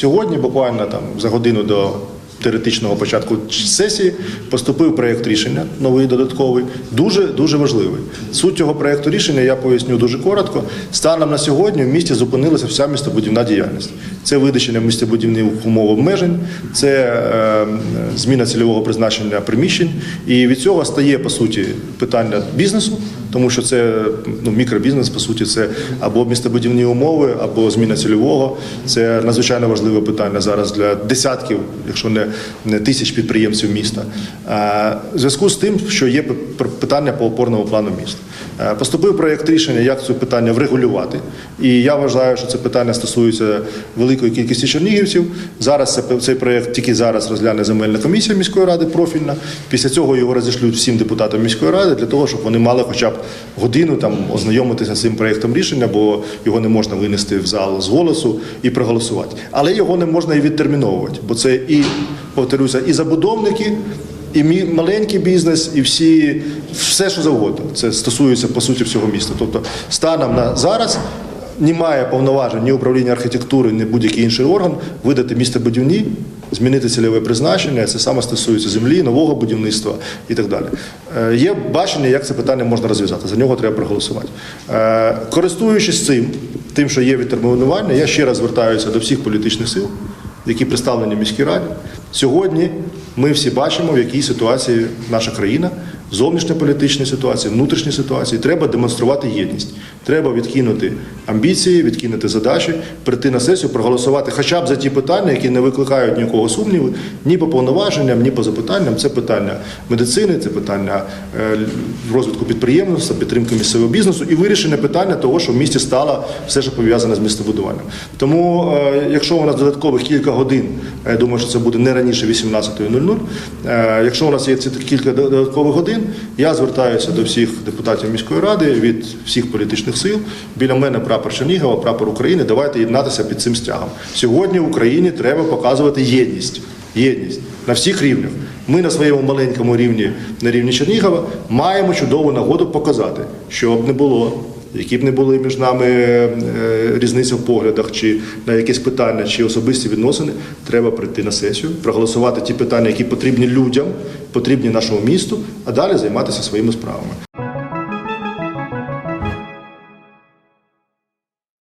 Сьогодні, буквально там за годину до теоретичного початку сесії, поступив проєкт рішення, новий додатковий, дуже дуже важливий. Суть цього проєкту рішення я поясню дуже коротко. Станом на сьогодні в місті зупинилася вся містобудівна діяльність. Це видачення містобудівних умов обмежень, це е, зміна цільового призначення приміщень. І від цього стає по суті питання бізнесу, тому що це ну, мікробізнес, по суті, це або містобудівні умови, або зміна цільового. Це надзвичайно важливе питання зараз для десятків, якщо не, не тисяч підприємців міста. Е, В зв'язку з тим, що є питання по опорному плану міста. Е, Поступив проєкт рішення, як це питання врегулювати. І я вважаю, що це питання стосується великої кількості чернігівців. Зараз цей проєкт тільки зараз розгляне земельна комісія міської ради профільна. Після цього його розішлють всім депутатам міської ради для того, щоб вони мали хоча б годину там ознайомитися з цим проєктом рішення, бо його не можна винести в зал з голосу і проголосувати. Але його не можна і відтерміновувати, бо це і повторюся, і забудовники. І маленький бізнес, і всі все, що завгодно. Це стосується по суті всього міста. Тобто, станом на зараз немає повноважень ні управління архітектури, ні будь-який інший орган видати містобудівні, змінити цільове призначення. Це саме стосується землі, нового будівництва і так далі. Е, Є бачення, як це питання можна розв'язати. За нього треба проголосувати. Е, Користуючись цим, тим, що є відтермінування, я ще раз звертаюся до всіх політичних сил які представлені в міській раді. Сьогодні ми всі бачимо, в якій ситуації наша країна, зовнішньополітичній ситуації, внутрішній ситуації. Треба демонструвати єдність. Треба відкинути амбіції, відкинути задачі, прийти на сесію, проголосувати хоча б за ті питання, які не викликають нікого сумніву, ні по повноваженням, ні по запитанням. Це питання медицини, це питання е, розвитку підприємництва, підтримки місцевого бізнесу і вирішення питання того, що в місті стало все, що пов'язане з містобудуванням. Тому, е, якщо у нас додаткових кілька годин, я думаю, що це буде не раніше 18.00, е, Якщо у нас є ці кілька додаткових годин, я звертаюся до всіх депутатів міської ради від всіх політичних сил. Біля мене прапор Чернігова, прапор України. Давайте єднатися під цим стягом. Сьогодні Україні треба показувати єдність. Єдність на всіх рівнях. Ми на своєму маленькому рівні, на рівні Чернігова, маємо чудову нагоду показати, щоб не було. Які б не були між нами різниці різниця в поглядах, чи на якісь питання, чи особисті відносини, треба прийти на сесію, проголосувати ті питання, які потрібні людям, потрібні нашому місту, а далі займатися своїми справами.